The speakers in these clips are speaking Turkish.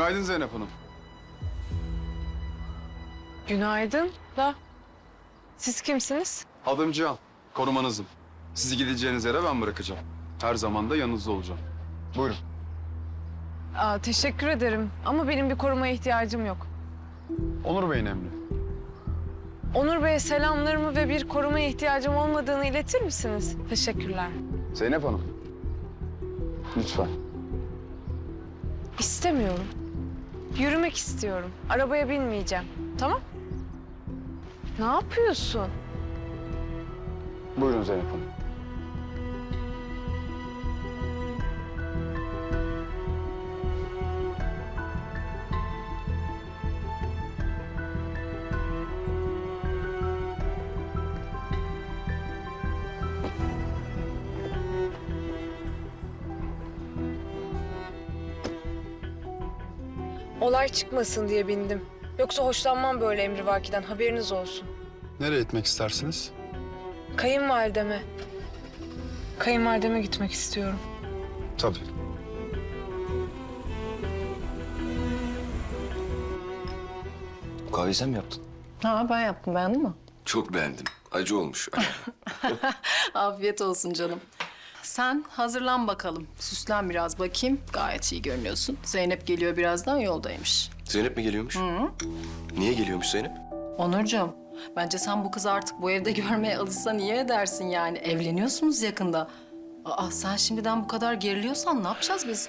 Günaydın Zeynep Hanım. Günaydın da. Siz kimsiniz? Adım Cihan. Korumanızım. Sizi gideceğiniz yere ben bırakacağım. Her zaman da yanınızda olacağım. Buyurun. Aa, teşekkür ederim ama benim bir korumaya ihtiyacım yok. Onur Bey'in emri. Onur Bey'e selamlarımı ve bir korumaya ihtiyacım olmadığını iletir misiniz? Teşekkürler. Zeynep Hanım. Lütfen. İstemiyorum. Yürümek istiyorum. Arabaya binmeyeceğim. Tamam? Ne yapıyorsun? Buyurun Zeynep Hanım. Olay çıkmasın diye bindim. Yoksa hoşlanmam böyle emrivakiden. Haberiniz olsun. Nereye gitmek istersiniz? Kayınvalideme. Kayınvalideme gitmek istiyorum. Tabii. Bu kahveyi sen mi yaptın? Ha ben yaptım beğendin mi? Çok beğendim. Acı olmuş. Afiyet olsun canım. Sen hazırlan bakalım. Süslen biraz bakayım. Gayet iyi görünüyorsun. Zeynep geliyor birazdan yoldaymış. Zeynep mi geliyormuş? Niye geliyormuş Zeynep? Onurcuğum bence sen bu kızı artık bu evde görmeye alışsan iyi edersin yani. Evleniyorsunuz yakında. Aa sen şimdiden bu kadar geriliyorsan ne yapacağız biz?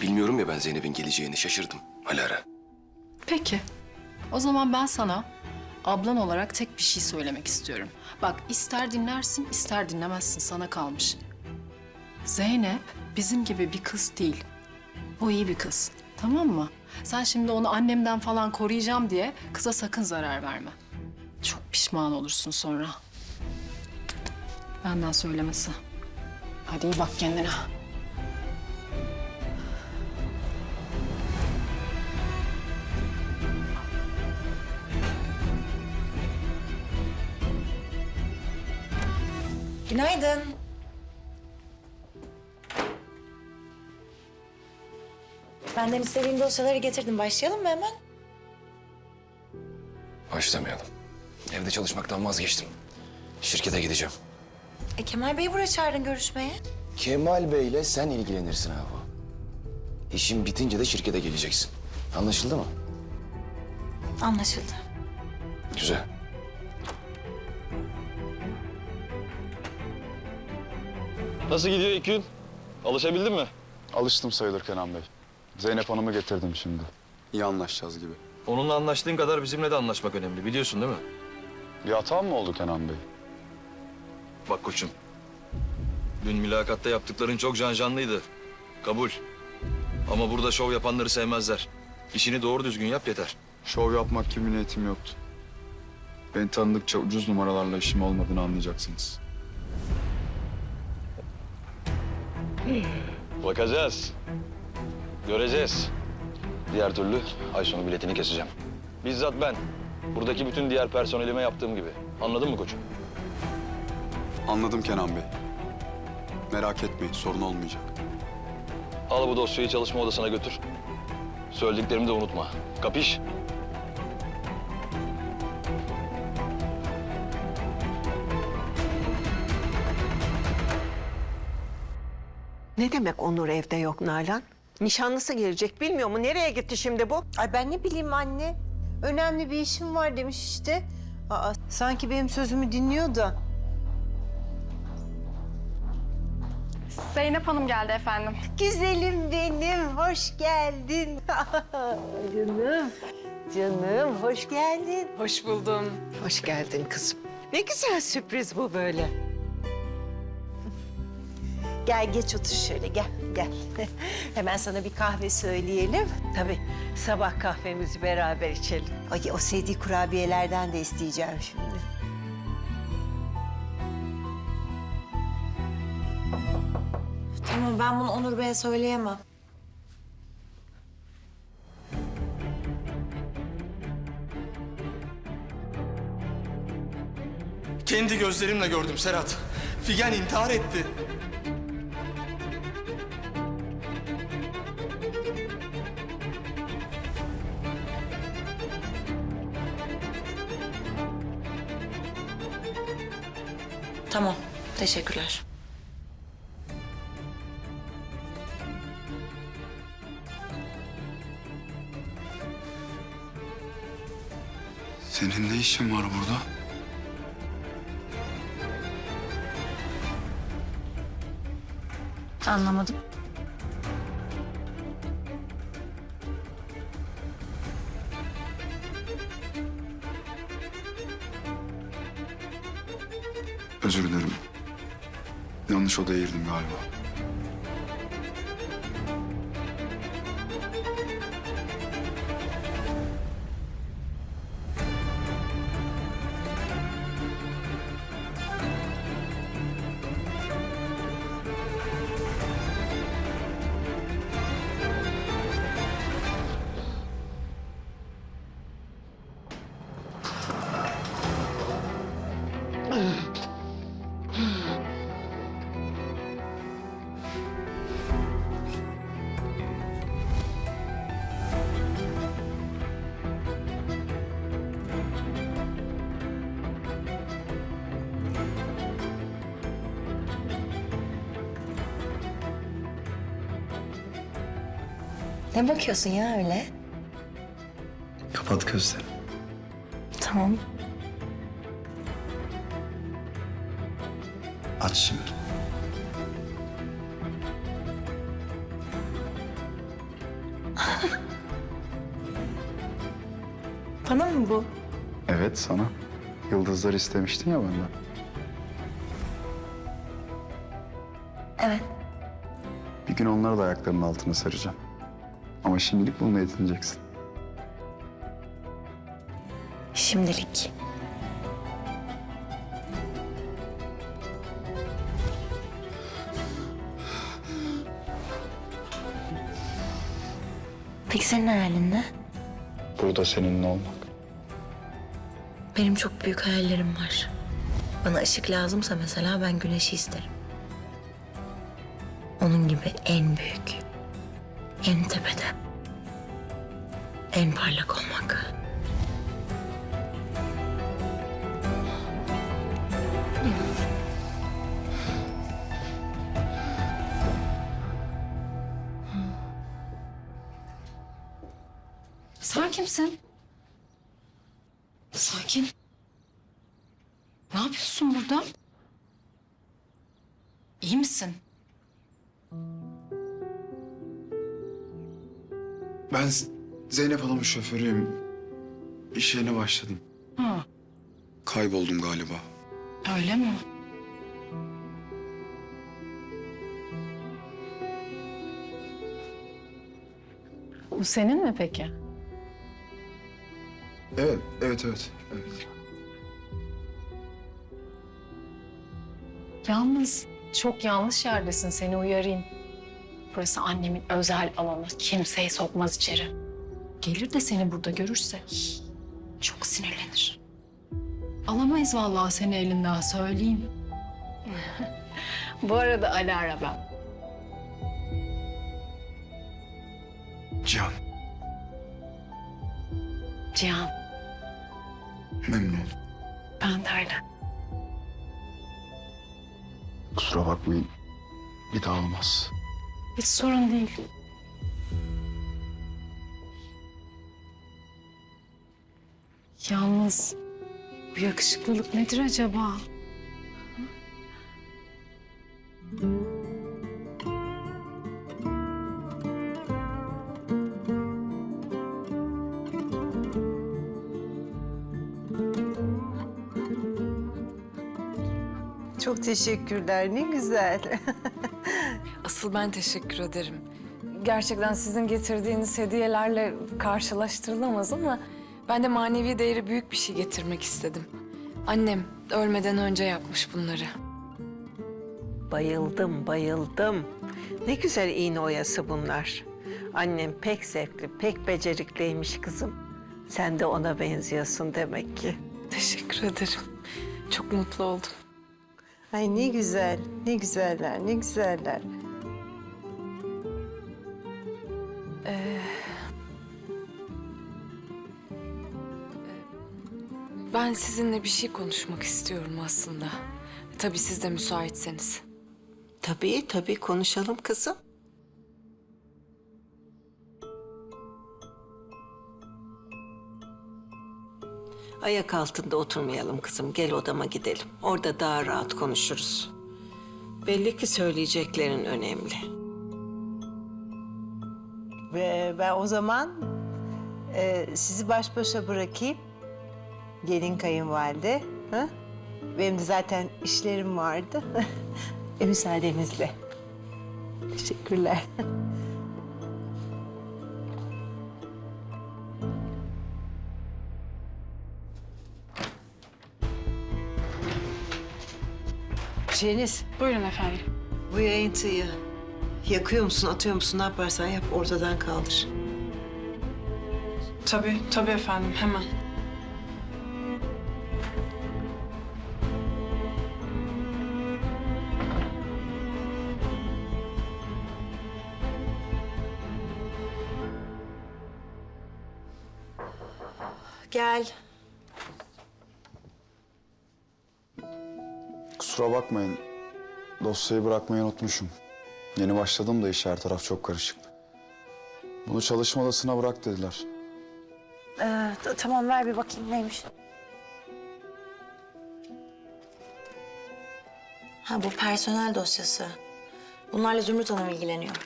Bilmiyorum ya ben Zeynep'in geleceğini şaşırdım. Alara. Peki. O zaman ben sana ablan olarak tek bir şey söylemek istiyorum. Bak ister dinlersin ister dinlemezsin sana kalmış. Zeynep bizim gibi bir kız değil. O iyi bir kız. Tamam mı? Sen şimdi onu annemden falan koruyacağım diye kıza sakın zarar verme. Çok pişman olursun sonra. Benden söylemesi. Hadi iyi bak kendine. Günaydın. Benden istediğin dosyaları getirdim. Başlayalım mı hemen? Başlamayalım. Evde çalışmaktan vazgeçtim. Şirkete gideceğim. E Kemal Bey'i buraya çağırdın görüşmeye. Kemal Bey'le sen ilgilenirsin abi. İşin bitince de şirkete geleceksin. Anlaşıldı mı? Anlaşıldı. Güzel. Nasıl gidiyor ilk gün? Alışabildin mi? Alıştım sayılır Kenan Bey. Zeynep Hanım'ı getirdim şimdi. İyi anlaşacağız gibi. Onunla anlaştığın kadar bizimle de anlaşmak önemli. Biliyorsun değil mi? Bir hatam mı oldu Kenan Bey? Bak koçum. Dün mülakatta yaptıkların çok cancanlıydı. Kabul. Ama burada şov yapanları sevmezler. İşini doğru düzgün yap yeter. Şov yapmak gibi niyetim yoktu. Beni tanıdıkça ucuz numaralarla işim olmadığını anlayacaksınız. Bakacağız. Göreceğiz. Diğer türlü ay sonu biletini keseceğim. Bizzat ben. Buradaki bütün diğer personelime yaptığım gibi. Anladın mı koçum? Anladım Kenan Bey. Merak etmeyin, sorun olmayacak. Al bu dosyayı çalışma odasına götür. Söylediklerimi de unutma. Kapiş? Ne demek Onur evde yok Nalan? Nişanlısı gelecek bilmiyor mu? Nereye gitti şimdi bu? Ay ben ne bileyim anne. Önemli bir işim var demiş işte. Aa, sanki benim sözümü dinliyor da. Zeynep Hanım geldi efendim. Güzelim benim, hoş geldin. canım, canım hoş geldin. Hoş buldum. Hoş geldin kızım. Ne güzel sürpriz bu böyle. Gel geç otur şöyle gel gel. Hemen sana bir kahve söyleyelim. Tabii sabah kahvemizi beraber içelim. Ay o sevdiği kurabiyelerden de isteyeceğim şimdi. Tamam ben bunu Onur Bey'e söyleyemem. Kendi gözlerimle gördüm Serhat. Figen intihar etti. Tamam, teşekkürler. Senin ne işin var burada? Anlamadım. Özür dilerim. Yanlış odaya girdim galiba. Ne bakıyorsun ya öyle? Kapat gözlerini. Tamam. Aç şimdi. Bana mı bu? Evet sana. Yıldızlar istemiştin ya benden. Evet. Bir gün onları da ayaklarının altına saracağım. Ama şimdilik bununla yetineceksin. Şimdilik. Peki senin hayalin ne? Burada seninle olmak. Benim çok büyük hayallerim var. Bana ışık lazımsa mesela ben güneşi isterim. Onun gibi en büyük, en tepede, en parlak olmak. Sen kimsin? Sakin. Ne yapıyorsun burada? İyi misin? Ben Z- Zeynep Hanım'ın şoförüyüm. İş yerine başladım. Ha, Kayboldum galiba. öyle mi? Bu senin mi peki? Evet, evet, evet. evet. Yalnız çok yanlış yerdesin seni uyarayım. Burası annemin özel alanı. Kimseyi sokmaz içeri. Gelir de seni burada görürse çok sinirlenir. Alamayız vallahi seni elinden söyleyeyim. Bu arada Alara ben. Cihan, Cihan, memnun oldum. ben de öyle. Kusura bakmayın. Bir daha olmaz. Hiç sorun değil. Yalnız bu yakışıklılık nedir acaba? Çok teşekkürler. Ne güzel. Asıl ben teşekkür ederim. Gerçekten sizin getirdiğiniz hediyelerle karşılaştırılamaz ama ben de manevi değeri büyük bir şey getirmek istedim. Annem ölmeden önce yapmış bunları. Bayıldım, bayıldım. Ne güzel iğne oyası bunlar. Annem pek zevkli, pek becerikliymiş kızım. Sen de ona benziyorsun demek ki. Teşekkür ederim. Çok mutlu oldum. Ay ne güzel, ne güzeller, ne güzeller. Ben sizinle bir şey konuşmak istiyorum aslında. Tabii siz de müsaitseniz. Tabii tabii konuşalım kızım. Ayak altında oturmayalım kızım. Gel odama gidelim. Orada daha rahat konuşuruz. Belli ki söyleyeceklerin önemli. Ve ben o zaman e, sizi baş başa bırakayım. Gelin kayınvalide. Ha? Benim de zaten işlerim vardı. e, müsaadenizle. Teşekkürler. Şeniz, Buyurun efendim. bu yayıntıyı yakıyor musun, atıyor musun, ne yaparsan yap ortadan kaldır. Tabii, tabii efendim. Hemen. Bakmayın. Dosyayı bırakmayı unutmuşum. Yeni başladım da iş her taraf çok karışık. Bunu çalışma odasına bırak dediler. Ee, tamam ver bir bakayım neymiş. Ha bu personel dosyası. Bunlarla Zümrüt Hanım ilgileniyor.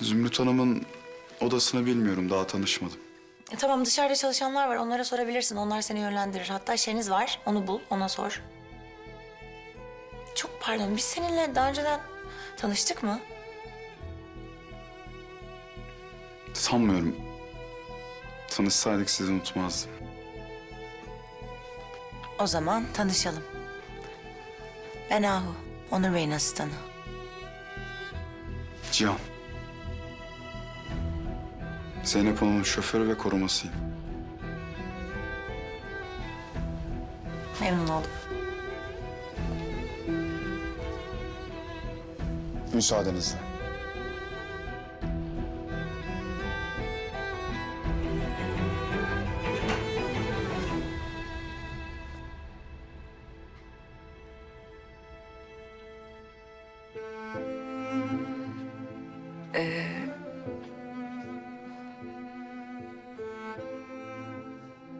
Zümrüt Hanım'ın odasını bilmiyorum. Daha tanışmadım. E, tamam dışarıda çalışanlar var onlara sorabilirsin. Onlar seni yönlendirir. Hatta Şeniz var onu bul ona sor. Pardon biz seninle daha önceden tanıştık mı? Sanmıyorum. Tanışsaydık sizi unutmazdım. O zaman tanışalım. Ben Ahu. Onur Bey'in asistanı. Cihan. Zeynep Hanım'ın şoförü ve korumasıyım. Memnun oldum. Müsaadenizle.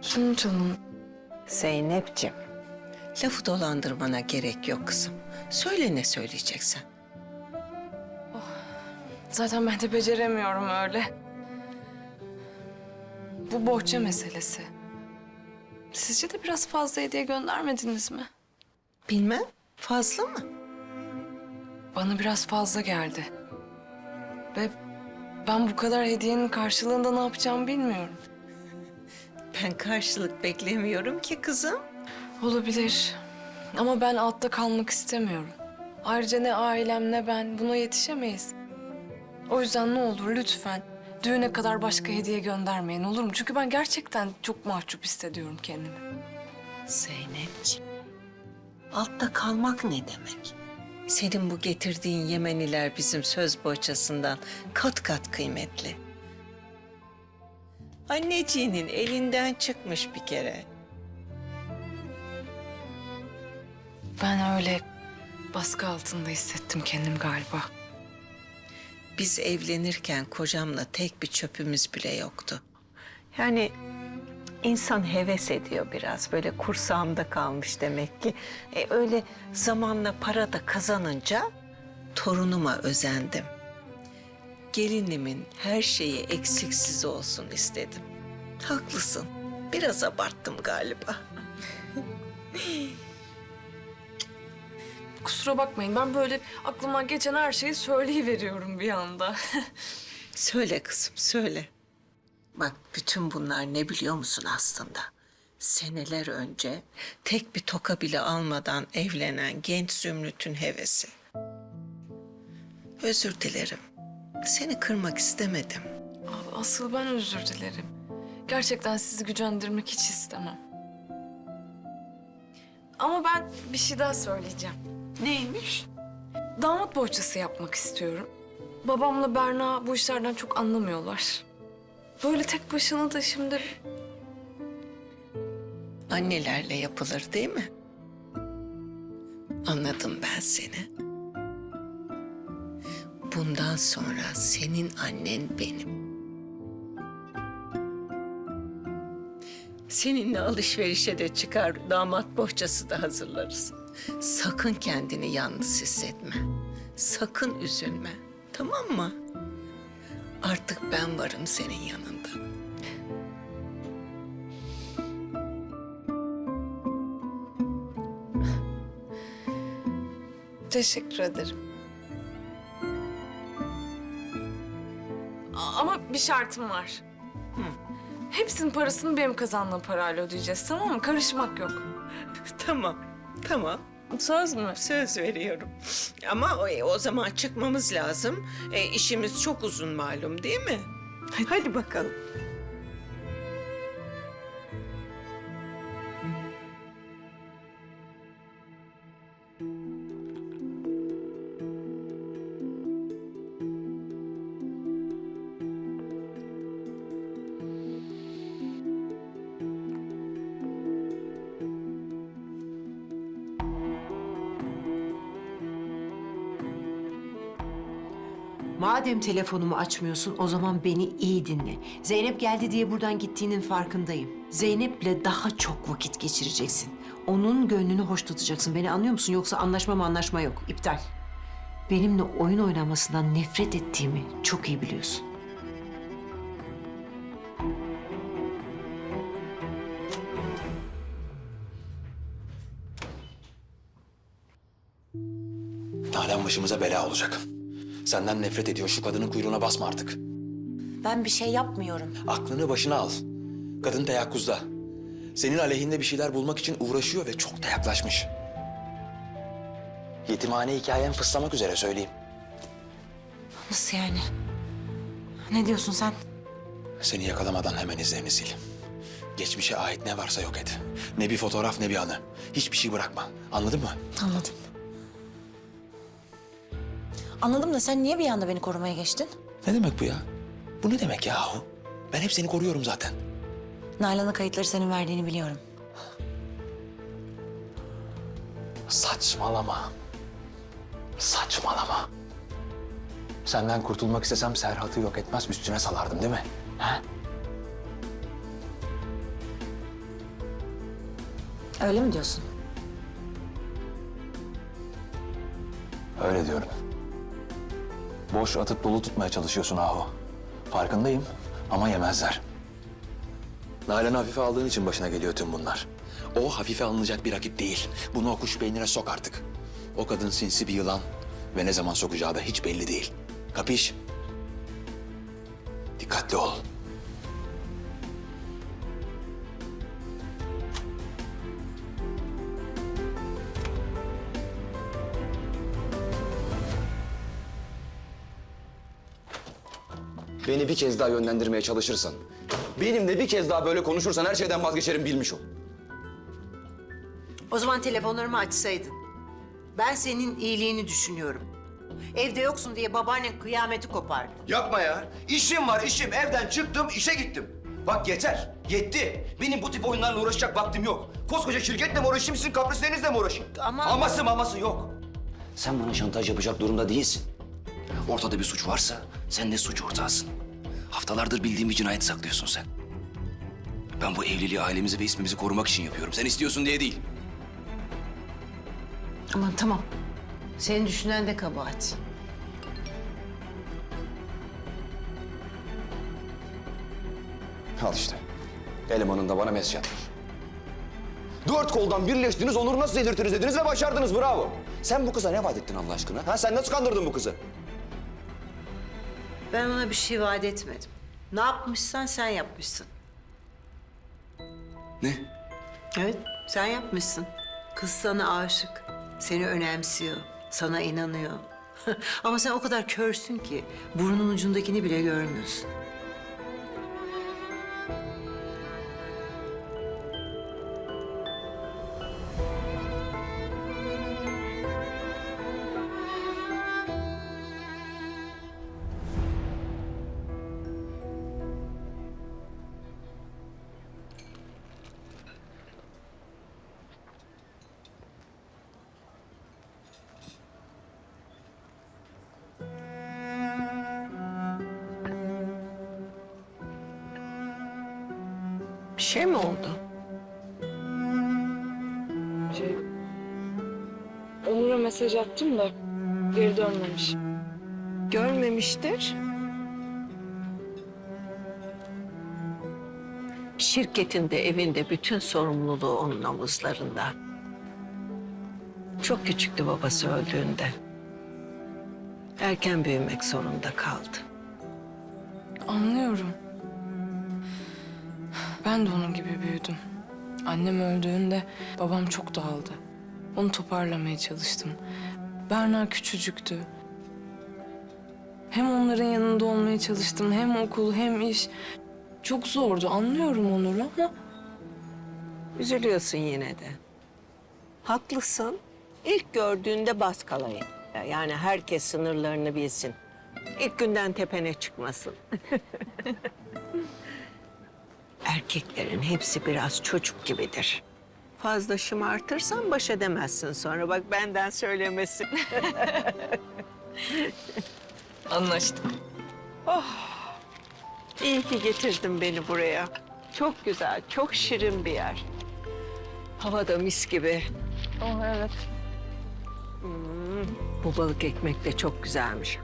Zümrüt Hanım, Zeynep'ciğim. Lafı dolandırmana gerek yok kızım. Söyle ne söyleyeceksen. Zaten ben de beceremiyorum öyle. Bu bohça meselesi. Sizce de biraz fazla hediye göndermediniz mi? Bilmem fazla mı? Bana biraz fazla geldi. Ve ben bu kadar hediyenin karşılığında ne yapacağımı bilmiyorum. Ben karşılık beklemiyorum ki kızım. Olabilir. Ama ben altta kalmak istemiyorum. Ayrıca ne ailem ne ben buna yetişemeyiz. O yüzden ne olur lütfen düğüne kadar başka hediye göndermeyin olur mu? Çünkü ben gerçekten çok mahcup hissediyorum kendimi. Zeynepciğim, altta kalmak ne demek? Senin bu getirdiğin Yemeniler bizim söz bohçasından kat kat kıymetli. Anneciğinin elinden çıkmış bir kere. Ben öyle baskı altında hissettim kendim galiba. Biz evlenirken kocamla tek bir çöpümüz bile yoktu. Yani insan heves ediyor biraz. Böyle kursağımda kalmış demek ki. E, öyle zamanla para da kazanınca torunuma özendim. Gelinimin her şeyi eksiksiz olsun istedim. Haklısın. Biraz abarttım galiba. Kusura bakmayın ben böyle aklıma geçen her şeyi söyleyiveriyorum bir anda. Söyle kızım, söyle. Bak bütün bunlar ne biliyor musun aslında? Seneler önce tek bir toka bile almadan evlenen genç Zümrüt'ün hevesi. Özür dilerim. Seni kırmak istemedim. Asıl ben özür dilerim. Gerçekten sizi gücendirmek hiç istemem. Ama ben bir şey daha söyleyeceğim. Neymiş? Damat bohçası yapmak istiyorum. Babamla Berna bu işlerden çok anlamıyorlar. Böyle tek başına da şimdi Annelerle yapılır değil mi? Anladım ben seni. Bundan sonra senin annen benim. Seninle alışverişe de çıkar, damat bohçası da hazırlarız. Sakın kendini yalnız hissetme. Sakın üzülme. Tamam mı? Artık ben varım senin yanında. teşekkür ederim. Ama bir şartım var. Hepsinin parasını benim kazandığım parayla ödeyeceğiz tamam mı? Karışmak yok. Tamam, tamam. Söz mü? Söz veriyorum. Ama o, o zaman çıkmamız lazım. E, işimiz çok uzun malum değil mi? Hadi, bakalım. Madem telefonumu açmıyorsun o zaman beni iyi dinle. Zeynep geldi diye buradan gittiğinin farkındayım. Zeynep'le daha çok vakit geçireceksin. Onun gönlünü hoş tutacaksın. Beni anlıyor musun? Yoksa anlaşma mı anlaşma yok. İptal. Benimle oyun oynamasından nefret ettiğimi çok iyi biliyorsun. Nalan başımıza bela olacak. Senden nefret ediyor. Şu kadının kuyruğuna basma artık. Ben bir şey yapmıyorum. Aklını başına al. Kadın teyakkuzda. Senin aleyhinde bir şeyler bulmak için uğraşıyor ve çok da yaklaşmış. Yetimhane hikayen fıslamak üzere söyleyeyim. Nasıl yani? Ne diyorsun sen? Seni yakalamadan hemen izlerini sil. Geçmişe ait ne varsa yok et. Ne bir fotoğraf ne bir anı. Hiçbir şey bırakma. Anladın mı? Anladım. Anladım da sen niye bir anda beni korumaya geçtin? Ne demek bu ya? Bu ne demek yahu? Ben hep seni koruyorum zaten. Nalan'a kayıtları senin verdiğini biliyorum. Saçmalama. Saçmalama. Senden kurtulmak istesem Serhat'ı yok etmez üstüne salardım değil mi? Ha? Öyle mi diyorsun? Öyle diyorum. Boş atıp dolu tutmaya çalışıyorsun Ahu. Farkındayım ama yemezler. Nalan'ı hafife aldığın için başına geliyor tüm bunlar. O hafife alınacak bir rakip değil. Bunu o kuş beynine sok artık. O kadın sinsi bir yılan ve ne zaman sokacağı da hiç belli değil. Kapiş? Dikkatli ol. Beni bir kez daha yönlendirmeye çalışırsan, benimle bir kez daha böyle konuşursan her şeyden vazgeçerim bilmiş ol. O zaman telefonlarımı açsaydın. Ben senin iyiliğini düşünüyorum. Evde yoksun diye babaannen kıyameti kopardı. Yapma ya. İşim var işim. Evden çıktım işe gittim. Bak yeter. Yetti. Benim bu tip oyunlarla uğraşacak vaktim yok. Koskoca şirketle mi uğraşayım sizin kaprislerinizle mi uğraşayım? Ama- Aması maması yok. Sen bana şantaj yapacak durumda değilsin. Ortada bir suç varsa sen de suç ortağısın. Haftalardır bildiğim bir cinayet saklıyorsun sen. Ben bu evliliği ailemizi ve ismimizi korumak için yapıyorum. Sen istiyorsun diye değil. Aman tamam. Senin düşünen de kabahat. Al işte. Elemanın da bana mesaj atmış. Dört koldan birleştiniz, Onur'u nasıl delirtiriz dediniz ve başardınız, bravo. Sen bu kıza ne vaat ettin Allah aşkına? Ha, sen nasıl kandırdın bu kızı? Ben ona bir şey vaat etmedim. Ne yapmışsan sen yapmışsın. Ne? Evet, sen yapmışsın. Kız sana aşık. Seni önemsiyor. Sana inanıyor. Ama sen o kadar körsün ki burnun ucundakini bile görmüyorsun. Şey mi oldu? Şey, Onur'a mesaj attım da geri dönmemiş. Görmemiştir. Şirketinde, evinde bütün sorumluluğu onun omuzlarında. Çok küçüktü babası öldüğünde. Erken büyümek zorunda kaldı. Anlıyorum. Ben de onun gibi büyüdüm. Annem öldüğünde babam çok dağıldı. Onu toparlamaya çalıştım. Berna küçücüktü. Hem onların yanında olmaya çalıştım, hem okul hem iş. Çok zordu, anlıyorum Onur'u ama... Üzülüyorsun yine de. Haklısın. İlk gördüğünde bas kalayım. Yani herkes sınırlarını bilsin. İlk günden tepene çıkmasın. Erkeklerin hepsi biraz çocuk gibidir. Fazla şımartırsan baş edemezsin sonra. Bak benden söylemesi. Anlaştık. İyi ki getirdin beni buraya. Çok güzel, çok şirin bir yer. Hava da mis gibi. Oh evet. Bu balık ekmek de çok güzelmiş.